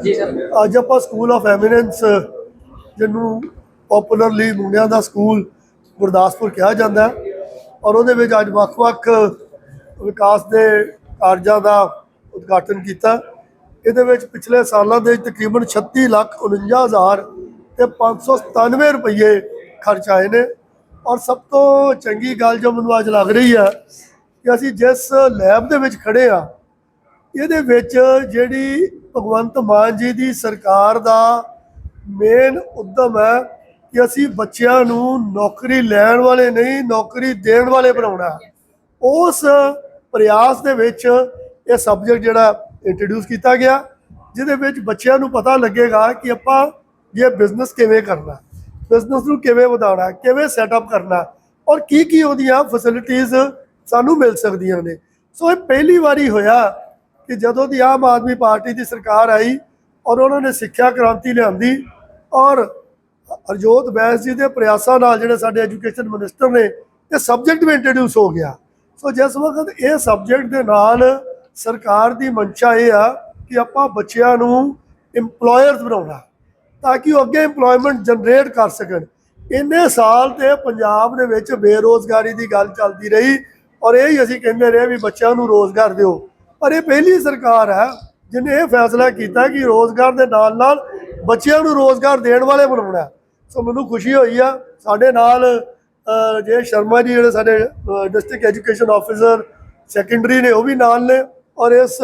ਜੀ ਸਰ ਅੱਜ ਆਪਾਂ ਸਕੂਲ ਆਫ ਐਮੀਨੈਂਸ ਜਿਹਨੂੰ ਪਪੂਲਰਲੀ ਮੁੰਡਿਆਂ ਦਾ ਸਕੂਲ ਗੁਰਦਾਸਪੁਰ ਕਿਹਾ ਜਾਂਦਾ ਹੈ। ਔਰ ਉਹਦੇ ਵਿੱਚ ਅੱਜ ਵੱਖ-ਵੱਖ ਵਿਕਾਸ ਦੇ ਕਾਰਜਾਂ ਦਾ ਉਦਘਾਟਨ ਕੀਤਾ। ਇਹਦੇ ਵਿੱਚ ਪਿਛਲੇ ਸਾਲਾਂ ਦੇ ਤਕਰੀਬਨ 36 ਲੱਖ 49 ਹਜ਼ਾਰ ਤੇ 597 ਰੁਪਏ ਖਰਚ ਆਏ ਨੇ। ਔਰ ਸਭ ਤੋਂ ਚੰਗੀ ਗੱਲ ਜੋ ਮੈਨੂੰ ਅੱਜ ਲੱਗ ਰਹੀ ਹੈ ਕਿ ਅਸੀਂ ਜਿਸ ਲੈਬ ਦੇ ਵਿੱਚ ਖੜੇ ਆ ਇਹਦੇ ਵਿੱਚ ਜਿਹੜੀ ਭਗਵੰਤ ਮਾਨ ਜੀ ਦੀ ਸਰਕਾਰ ਦਾ ਮੇਨ ਉਦਮ ਹੈ ਕਿ ਅਸੀਂ ਬੱਚਿਆਂ ਨੂੰ ਨੌਕਰੀ ਲੈਣ ਵਾਲੇ ਨਹੀਂ, ਨੌਕਰੀ ਦੇਣ ਵਾਲੇ ਬਣਾਉਣਾ ਉਸ ਪ੍ਰਯਾਸ ਦੇ ਵਿੱਚ ਇਹ ਸਬਜੈਕਟ ਜਿਹੜਾ ਇੰਟਰੋਡਿਊਸ ਕੀਤਾ ਗਿਆ, ਜਿਹਦੇ ਵਿੱਚ ਬੱਚਿਆਂ ਨੂੰ ਪਤਾ ਲੱਗੇਗਾ ਕਿ ਆਪਾਂ ਇਹ ਬਿਜ਼ਨਸ ਕਿਵੇਂ ਕਰਨਾ ਬਿਜ਼ਨਸ ਨੂੰ ਕਿਵੇਂ ਵਧਾਉਣਾ ਕਿਵੇਂ ਸੈਟਅਪ ਕਰਨਾ ਔਰ ਕੀ ਕੀ ਉਹਦੀਆਂ ਫੈਸਿਲਿਟੀਆਂ ਸਾਨੂੰ ਮਿਲ ਸਕਦੀਆਂ ਨੇ। ਸੋ ਇਹ ਪਹਿਲੀ ਵਾਰੀ ਹੋਇਆ ਕਿ ਜਦੋਂ ਦੀ ਆਮ ਆਦਮੀ ਪਾਰਟੀ ਦੀ ਸਰਕਾਰ ਆਈ ਔਰ ਉਹਨਾਂ ਨੇ ਸਿੱਖਿਆ ਕ੍ਰਾਂਤੀ ਲਿਆਂਦੀ ਔਰ ਹਰਜੋਤ ਬੈਂਸ ਜੀ ਦੇ ਪ੍ਰਯਾਸਾਂ ਨਾਲ ਜਿਹੜੇ ਸਾਡੇ ਐਜੂਕੇਸ਼ਨ ਮਿਨਿਸਟਰ ਨੇ ਇਹ ਸਬਜੈਕਟ ਵੀ ਇੰਟਰੋਡਿਊਸ ਹੋ ਗਿਆ। ਸੋ ਜਿਸ ਵਕਤ ਇਹ ਸਬਜੈਕਟ ਦੇ ਨਾਲ ਸਰਕਾਰ ਦੀ ਮਨਸ਼ਾ ਇਹ ਆ ਕਿ ਆਪਾਂ ਬੱਚਿਆਂ ਨੂੰ EMPLOYERS ਬਣਾਉਣਾ, ਤਾਂ ਕਿ ਉਹ ਅੱਗੇ EMPLOYMENT ਜਨਰੇਟ ਕਰ ਸਕਣ। ਇੰਨੇ ਸਾਲ ਤੇ ਪੰਜਾਬ ਦੇ ਵਿੱਚ ਬੇਰੋਜ਼ਗਾਰੀ ਦੀ ਗੱਲ ਚੱਲਦੀ ਰਹੀ ਔਰ ਇਹ ਹੀ ਅਸੀਂ ਕਹਿੰਦੇ ਰਹੇ ਵੀ ਬੱਚਿਆਂ ਨੂੰ ਰੋਜ਼ਗਾਰ ਦਿਓ। ਪਰ ਇਹ ਪਹਿਲੀ ਸਰਕਾਰ ਹੈ ਜਿਹਨੇ ਇਹ ਫੈਸਲਾ ਕੀਤਾ ਕਿ ਰੋਜ਼ਗਾਰ ਦੇ ਨਾਲ ਨਾਲ ਬੱਚਿਆਂ ਨੂੰ ਰੋਜ਼ਗਾਰ ਦੇਣ ਵਾਲੇ ਬਣਾਉਣਾ ਸੋ ਮੈਨੂੰ ਖੁਸ਼ੀ ਹੋਈ ਆ। ਸਾਡੇ ਨਾਲ ਜੇ ਸ਼ਰਮਾ ਜੀ ਜਿਹੜੇ ਸਾਡੇ ਡਿਸਟ੍ਰਿਕਟ ਐਜੂਕੇਸ਼ਨ ਆਫੀਸਰ ਸੈਕੰਡਰੀ ਨੇ, ਉਹ ਵੀ ਨਾਲ ਨੇ ਔਰ ਇਸ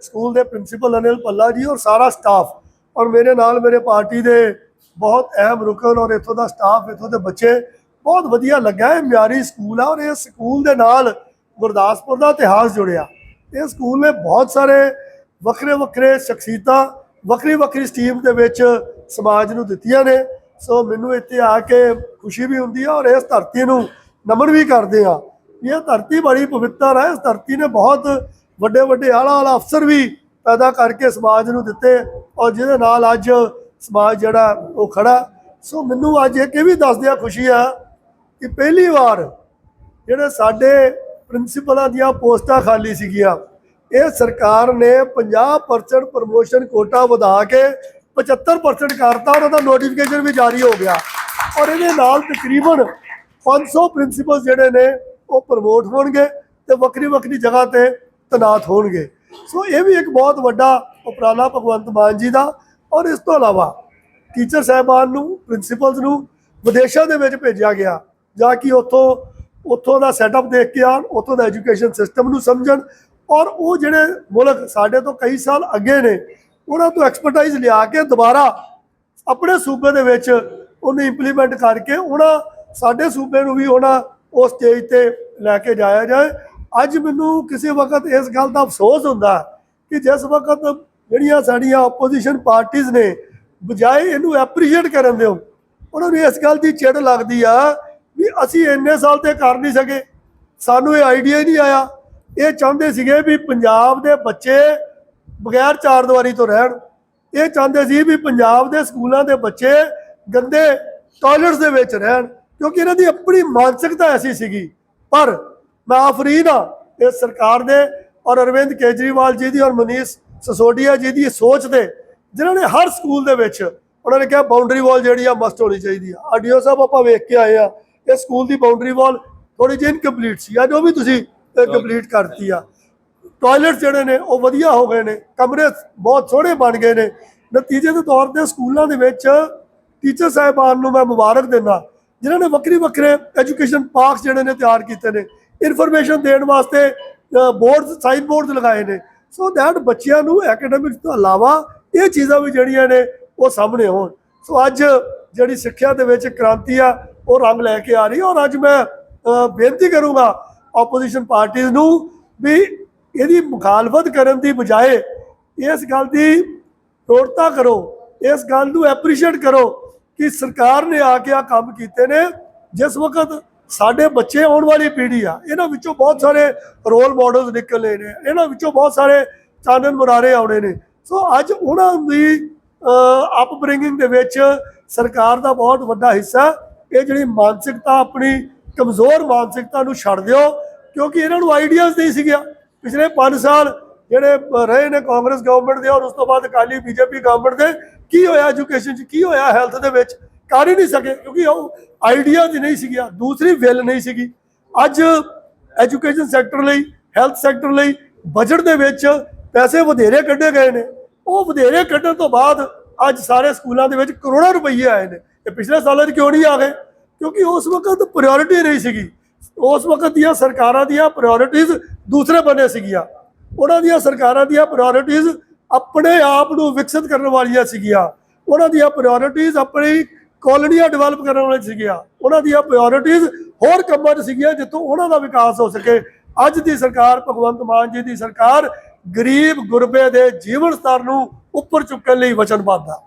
ਸਕੂਲ ਦੇ ਪ੍ਰਿੰਸੀਪਲ ਅਨਿਲ ਪੱਲਾ ਜੀ ਔਰ ਸਾਰਾ ਸਟਾਫ ਔਰ ਮੇਰੇ ਨਾਲ ਮੇਰੇ ਪਾਰਟੀ ਦੇ ਬਹੁਤ ਅਹਿਮ ਰੁਕਨ ਔਰ ਇੱਥੋਂ ਦਾ ਸਟਾਫ ਇੱਥੋਂ ਦੇ ਬੱਚੇ, ਬਹੁਤ ਵਧੀਆ ਲੱਗਾ ਇਹ ਮਿਆਰੀ ਸਕੂਲ ਆ ਔਰ ਇਹ ਸਕੂਲ ਦੇ ਨਾਲ ਗੁਰਦਾਸਪੁਰ ਦਾ ਇਤਿਹਾਸ ਜੁੜਿਆ। ਇਹ ਸਕੂਲ ਨੇ ਬਹੁਤ ਸਾਰੇ ਵੱਖਰੇ ਵੱਖਰੇ ਸ਼ਖਸੀਅਤਾਂ, ਵੱਖਰੀ ਵੱਖਰੀ ਸਟੀਮ ਦੇ ਵਿੱਚ ਸਮਾਜ ਨੂੰ ਦਿੱਤੀਆਂ ਨੇ। ਸੋ ਮੈਨੂੰ ਇੱਥੇ ਆ ਕੇ ਖੁਸ਼ੀ ਵੀ ਹੁੰਦੀ ਆ ਔਰ ਇਸ ਧਰਤੀ ਨੂੰ ਨਮਨ ਵੀ ਕਰਦੇ ਆ। ਇਹ ਧਰਤੀ ਬੜੀ ਪਵਿੱਤਰ ਹੈ ਇਸ ਧਰਤੀ ਨੇ ਬਹੁਤ ਵੱਡੇ ਵੱਡੇ ਆਲਾ ਆਲਾ ਅਫਸਰ ਵੀ ਪੈਦਾ ਕਰਕੇ ਸਮਾਜ ਨੂੰ ਦਿੱਤੇ ਔਰ ਜਿਹਦੇ ਨਾਲ ਅੱਜ ਸਮਾਜ ਜਿਹੜਾ ਉਹ ਖੜਾ। ਸੋ ਮੈਨੂੰ ਅੱਜ ਇਹ ਵੀ ਦੱਸਦਿਆਂ ਖੁਸ਼ੀ ਆ ਕਿ ਪਹਿਲੀ ਵਾਰ ਜਿਹੜੇ ਸਾਡੇ ਪ੍ਰਿੰਸੀਪਲਾਂ ਦੀਆਂ ਪੋਸਟਾਂ ਖਾਲੀ ਸੀਗੀਆਂ। ਇਹ ਸਰਕਾਰ ਨੇ 50% ਪ੍ਰਮੋਸ਼ਨ ਕੋਟਾ ਵਧਾ ਕੇ 75% ਕਰਤਾ ਔਰ ਉਹਦਾ ਨੋਟੀਫਿਕੇਸ਼ਨ ਵੀ ਜਾਰੀ ਹੋ ਗਿਆ। ਔਰ ਇਹਦੇ ਨਾਲ ਤਕਰੀਬਨ 500 ਪ੍ਰਿੰਸੀਪਲ ਜਿਹੜੇ ਨੇ, ਉਹ ਪ੍ਰਮੋਟ ਹੋਣਗੇ ਤੇ ਵੱਖਰੀ ਵੱਖਰੀ ਜਗ੍ਹਾ ਤੇ ਤਨਾਤ ਹੋਣਗੇ। ਸੋ ਇਹ ਵੀ ਇੱਕ ਬਹੁਤ ਵੱਡਾ ਉਪਰਾਲਾ ਭਗਵੰਤ ਮਾਨ ਜੀ ਦਾ। ਔਰ ਇਸ ਤੋਂ ਇਲਾਵਾ ਟੀਚਰ ਸਾਹਿਬਾਨ ਨੂੰ ਪ੍ਰਿੰਸੀਪਲਸ ਨੂੰ ਵਿਦੇਸ਼ਾਂ ਦੇ ਵਿੱਚ ਭੇਜਿਆ ਗਿਆ, ਜਾਂ ਕਿ ਉੱਥੋਂ ਉੱਥੋਂ ਦਾ ਸੈਟਅਪ ਦੇਖ ਕੇ ਆਉਣ, ਉੱਥੋਂ ਦਾ ਐਜੂਕੇਸ਼ਨ ਸਿਸਟਮ ਨੂੰ ਸਮਝਣ ਔਰ ਉਹ ਜਿਹੜੇ ਮੁਲਕ ਸਾਡੇ ਤੋਂ ਕਈ ਸਾਲ ਅੱਗੇ ਨੇ, ਉਹਨਾਂ ਤੋਂ ਐਕਸਪਰਟਾਈਜ਼ ਲਿਆ ਕੇ ਦੁਬਾਰਾ ਆਪਣੇ ਸੂਬੇ ਦੇ ਵਿੱਚ ਉਹਨੂੰ ਇੰਪਲੀਮੈਂਟ ਕਰਕੇ ਉਹਨਾਂ ਸਾਡੇ ਸੂਬੇ ਨੂੰ ਵੀ ਉਹਨਾਂ ਉਸ ਸਟੇਜ ਤੇ ਲੈ ਕੇ ਜਾਇਆ ਜਾਏ। ਅੱਜ ਮੈਨੂੰ ਕਿਸੇ ਵਕਤ ਇਸ ਗੱਲ ਦਾ ਅਫਸੋਸ ਹੁੰਦਾ ਕਿ ਜਿਸ ਵਕਤ ਜਿਹੜੀਆਂ ਸਾਡੀਆਂ ਆਪੋਜੀਸ਼ਨ ਪਾਰਟੀਆਂ ਨੇ, ਬਜਾਏ ਇਹਨੂੰ ਐਪਰੀਸ਼ੀਏਟ ਕਰਨ ਦਿਓ, ਉਹਨਾਂ ਨੂੰ ਇਸ ਗੱਲ ਦੀ ਚਿੜ ਲੱਗਦੀ ਆ ਵੀ ਅਸੀਂ ਇੰਨੇ ਸਾਲ ਤੇ ਕਰ ਨਹੀਂ ਸਕੇ। ਸਾਨੂੰ ਇਹ ਆਈਡੀਆ ਹੀ ਨਹੀਂ ਆਇਆ। ਇਹ ਚਾਹੁੰਦੇ ਸੀਗੇ ਵੀ ਪੰਜਾਬ ਦੇ ਬੱਚੇ ਬਗੈਰ ਚਾਰ ਦੀਵਾਰੀ ਤੋਂ ਰਹਿਣ। ਇਹ ਚਾਹੁੰਦੇ ਸੀ ਵੀ ਪੰਜਾਬ ਦੇ ਸਕੂਲਾਂ ਦੇ ਬੱਚੇ ਗੰਦੇ ਟਾਇਲਟਸ ਦੇ ਵਿੱਚ ਰਹਿਣ, ਕਿਉਂਕਿ ਇਹਨਾਂ ਦੀ ਆਪਣੀ ਮਾਨਸਿਕਤਾ ਐਸੀ ਸੀਗੀ। ਪਰ ਮੈਂ ਆਫਰੀਨ ਆ ਇਸ ਸਰਕਾਰ ਦੇ ਔਰ ਅਰਵਿੰਦ ਕੇਜਰੀਵਾਲ ਜੀ ਦੀ ਔਰ ਮਨੀਸ਼ ਸਸੋਡੀਆ ਜੀ ਦੀ ਸੋਚ ਦੇ ਜਿਨ੍ਹਾਂ ਨੇ ਹਰ ਸਕੂਲ ਦੇ ਵਿੱਚ ਉਹਨਾਂ ਨੇ ਕਿਹਾ ਬਾਉਂਡਰੀ ਵਾਲ ਜਿਹੜੀ ਆ ਮਸਟ ਹੋਣੀ ਚਾਹੀਦੀ ਆ। ਆਡੀਓ ਸਾਹਿਬ ਆਪਾਂ ਵੇਖ ਕੇ ਆਏ ਆ। ਇਹ ਸਕੂਲ ਦੀ ਬਾਉਂਡਰੀ ਵਾਲ ਥੋੜੀ ਜਿਹੀ ਇਨਕੰਪਲੀਟ ਸੀ। ਅੱਜ ਉਹ ਵੀ ਤੁਸੀਂ ਕੰਪਲੀਟ ਕਰਤੀ ਆ। ਟਾਇਲਟ ਜਿਹੜੇ ਨੇ ਉਹ ਵਧੀਆ ਹੋ ਗਏ ਨੇ। ਕਮਰੇ ਬਹੁਤ ਸੋਹਣੇ ਬਣ ਗਏ ਨੇ। ਨਤੀਜੇ ਦੇ ਤੌਰ ਤੇ ਸਕੂਲਾਂ ਦੇ ਵਿੱਚ ਟੀਚਰ ਸਾਹਿਬਾਨ ਨੂੰ ਮੈਂ ਮੁਬਾਰਕ ਦਿੰਦਾ ਜਿਨ੍ਹਾਂ ਨੇ ਵੱਖਰੀ ਵੱਖਰੇ ਐਜੂਕੇਸ਼ਨ ਪਾਰਕਸ ਜਿਹੜੇ ਨੇ ਤਿਆਰ ਕੀਤੇ ਨੇ। ਇਨਫੋਰਮੇਸ਼ਨ ਦੇਣ ਵਾਸਤੇ ਬੋਰਡਸ ਸਾਈਨ ਬੋਰਡਸ ਲਗਾਏ ਨੇ। ਸੋ ਦੈਟ ਬੱਚਿਆਂ ਨੂੰ ਐਕੈਡੈਮਿਕਸ ਤੋਂ ਇਲਾਵਾ ਇਹ ਚੀਜ਼ਾਂ ਵੀ ਜਿਹੜੀਆਂ ਨੇ ਉਹ ਸਾਹਮਣੇ ਹੋਣ। ਸੋ ਅੱਜ ਜਿਹੜੀ ਸਿੱਖਿਆ ਦੇ ਵਿੱਚ ਕ੍ਰਾਂਤੀ ਆ ਉਹ ਰੰਗ ਲੈ ਕੇ ਆ ਰਹੀ ਔਰ ਅੱਜ ਮੈਂ ਬੇਨਤੀ ਕਰੂੰਗਾ ਆਪੋਜੀਸ਼ਨ ਪਾਰਟੀਆਂ ਨੂੰ ਵੀ ਇਹਦੀ ਮੁਖਾਲਫਤ ਕਰਨ ਦੀ ਬਜਾਏ ਇਸ ਗੱਲ ਦੀ ਤੋੜਤਾ ਕਰੋ, ਇਸ ਗੱਲ ਨੂੰ ਐਪਰੀਸ਼ੀਏਟ ਕਰੋ ਕਿ ਸਰਕਾਰ ਨੇ ਆ ਕੇ ਆ ਕੰਮ ਕੀਤੇ ਨੇ, ਜਿਸ ਵਕਤ ਸਾਡੇ ਬੱਚੇ ਆਉਣ ਵਾਲੀ ਪੀੜ੍ਹੀ ਆ, ਇਹਨਾਂ ਵਿੱਚੋਂ ਬਹੁਤ ਸਾਰੇ ਰੋਲ ਮਾਡਲਸ ਨਿਕਲਨੇ ਨੇ, ਇਹਨਾਂ ਵਿੱਚੋਂ ਬਹੁਤ ਸਾਰੇ ਚਾਨਣ ਮੁਰਾਰੇ ਆਉਣੇ ਨੇ। ਸੋ ਅੱਜ ਉਹਨਾਂ ਦੀ ਅਪਬ੍ਰਿੰਗਿੰਗ ਦੇ ਵਿੱਚ ਸਰਕਾਰ ਦਾ ਬਹੁਤ ਵੱਡਾ ਹਿੱਸਾ ਇਹ ਜਿਹੜੀ ਮਾਨਸਿਕਤਾ ਆਪਣੀ ਕਮਜ਼ੋਰ ਮਾਨਸਿਕਤਾ ਨੂੰ ਛੱਡ ਦਿਓ, ਕਿਉਂਕਿ ਇਹਨਾਂ ਨੂੰ ਆਈਡੀਆਜ਼ ਨਹੀਂ ਸੀਗਿਆ। ਪਿਛਲੇ 5 ਸਾਲ ਜਿਹੜੇ ਰਹੇ ਨੇ ਕਾਂਗਰਸ ਗਵਰਨਮੈਂਟ ਦੇ ਔਰ ਉਸ ਤੋਂ ਬਾਅਦ ਅਕਾਲੀ ਬੀਜੇਪੀ ਗਵਰਨਮੈਂਟ ਦੇ, ਕੀ ਹੋਇਆ ਐਜੂਕੇਸ਼ਨ 'ਚ, ਕੀ ਹੋਇਆ ਹੈਲਥ ਦੇ ਵਿੱਚ? ਕਰ ਹੀ ਨਹੀਂ ਸਕੇ, ਕਿਉਂਕਿ ਉਹ ਆਈਡੀਆਜ਼ ਨਹੀਂ ਸੀਗੀਆਂ, ਦੂਸਰੀ ਵਿਲ ਨਹੀਂ ਸੀਗੀ। ਅੱਜ ਐਜੂਕੇਸ਼ਨ ਸੈਕਟਰ ਲਈ ਹੈਲਥ ਸੈਕਟਰ ਲਈ ਬਜਟ ਦੇ ਵਿੱਚ ਪੈਸੇ ਵਧੇਰੇ ਕੱਢੇ ਗਏ ਨੇ। ਉਹ ਵਧੇਰੇ ਕੱਢਣ ਤੋਂ ਬਾਅਦ ਅੱਜ ਸਾਰੇ ਸਕੂਲਾਂ ਦੇ ਵਿੱਚ ਕਰੋੜਾਂ ਰੁਪਏ ਆਏ ਨੇ। ਇਹ ਪਿਛਲੇ ਸਾਲਾਂ 'ਚ ਕਿਉਂ ਨਹੀਂ ਆ ਗਏ? ਕਿਉਂਕਿ ਉਸ ਵਕਤ ਪ੍ਰਾਇੋਰਟੀ ਨਹੀਂ ਸੀਗੀ। ਉਸ ਵਕਤ ਦੀਆਂ ਸਰਕਾਰਾਂ ਦੀਆਂ ਪ੍ਰਾਇੋਰਟੀਜ਼ ਦੂਸਰੇ ਬੰਨੇ ਸੀਗੀਆਂ। ਉਹਨਾਂ ਦੀਆਂ ਸਰਕਾਰਾਂ ਦੀਆਂ ਪ੍ਰਾਇੋਰਟੀਜ਼ ਆਪਣੇ ਆਪ ਨੂੰ ਵਿਕਸਿਤ ਕਰਨ ਵਾਲੀਆਂ ਸੀਗੀਆਂ। ਉਹਨਾਂ ਦੀਆਂ ਪ੍ਰਾਇੋਰਟੀਜ਼ ਆਪਣੀ ਕਾਲੋਨੀਆਂ ਡਿਵੈਲਪ ਕਰਨ ਵਾਲੀਆਂ ਸੀਗੀਆਂ। ਉਹਨਾਂ ਦੀਆਂ ਪ੍ਰਾਇੋਰਟੀਜ਼ ਹੋਰ ਕੰਮਾਂ 'ਚ ਸੀਗੀਆਂ ਜਿੱਥੋਂ ਉਹਨਾਂ ਦਾ ਵਿਕਾਸ ਹੋ ਸਕੇ। ਅੱਜ ਦੀ ਸਰਕਾਰ ਭਗਵੰਤ ਮਾਨ ਜੀ ਦੀ ਸਰਕਾਰ ਗਰੀਬ, ਗੁਰਬੇ ਦੇ ਜੀਵਨ ਸਤਰ ਨੂੰ ਉੱਪਰ ਚੁੱਕਣ ਲਈ ਵਚਨਬੱਧ ਆ।